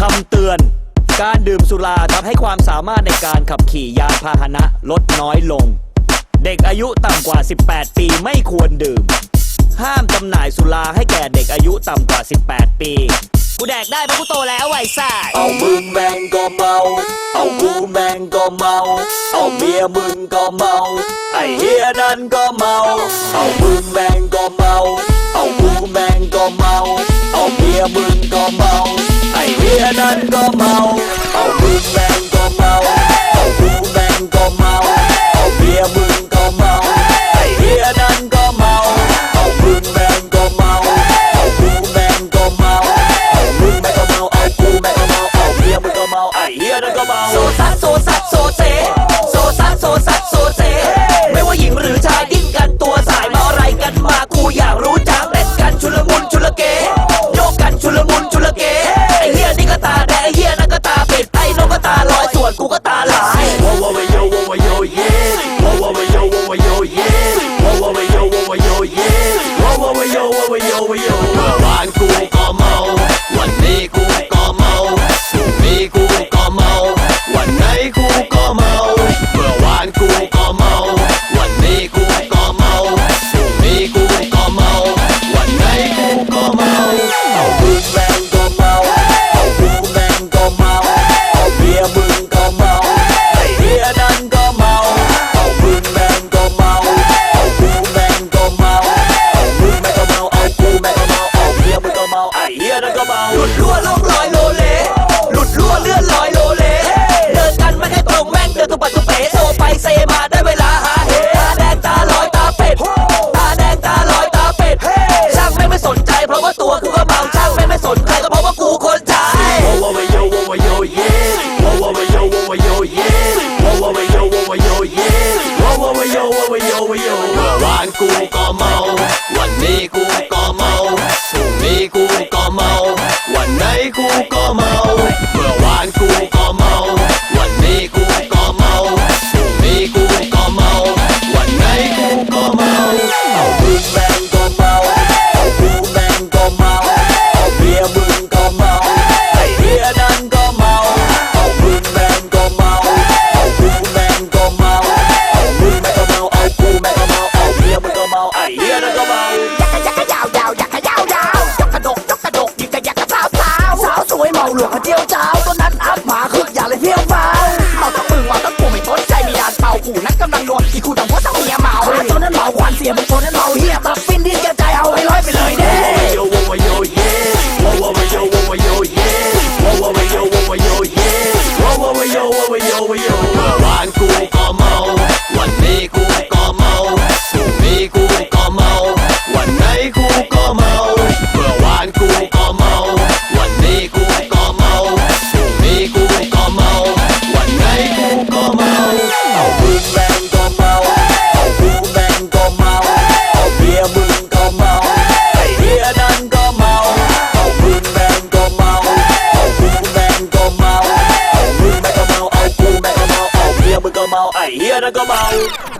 คำเตือน การดื่มสุราทำให้ความสามารถในการขับขี่ยานพาหนะลดน้อยลง เด็กอายุต่ำกว่า 18 ปีไม่ควรดื่ม ห้ามจำหน่ายสุราให้แก่เด็กอายุต่ำกว่า 18 ปี กูแดกได้เพราะกูโตแล้วไวซ่าเอามึงแม่งก็เมา เอากูแม่งก็เมา เอาเมียมึงก็เมา ไอเฮียนั่นก็เมา เอามึงแม่งก็เมา เอากูแม่งก็เมา เอาเมียมึงก็เมา ไอเฮีย 我我我有我我有我有。 ยนั่นก็เมาหลุดรั่วล่องลอยโลเลหลุดรั่วเลื่อนลอยโลเลเดินกันไม่ให้ตรงแม่งเดินตุปัดตุเป๋โซไปเซมาได้เวลาหาเหตาแดงตาลอยตาเป็ดตาแดงตาลอยตาเป็ดช่างแม่งไม่สนใจเพราะว่าตัวกูก็เมาช่างแม่งไม่สนใจก็เพราะว่ากูคนใจ Whoa, whoa, whoa, yo, whoa, whoa, yo, yeah. Whoa, whoa, whoa, yo, whoa, whoa, yo, yeah. Whoa, whoa, whoa, yo, whoa, whoa, yo, yeah. Whoa, whoa, whoa, yo, whoa, whoa, yo, whoa, yo. เมื่อวานกูก็เมาาวสวยเมาหลวงกระเจียวเจ้าตัวนั้นอัพหมาคึกอย่าเลยเพี้ยวเฝ้าเมาทั้งมึงเมาทั้งกูไม่สนใจมีดานเป่าขู่นั้นกำลังนวดอีกูต่างหัวต่างเมียเมาตัวนั้นเมาควันเสียบางตัวนั้นเมาเฮียตัด เอามึ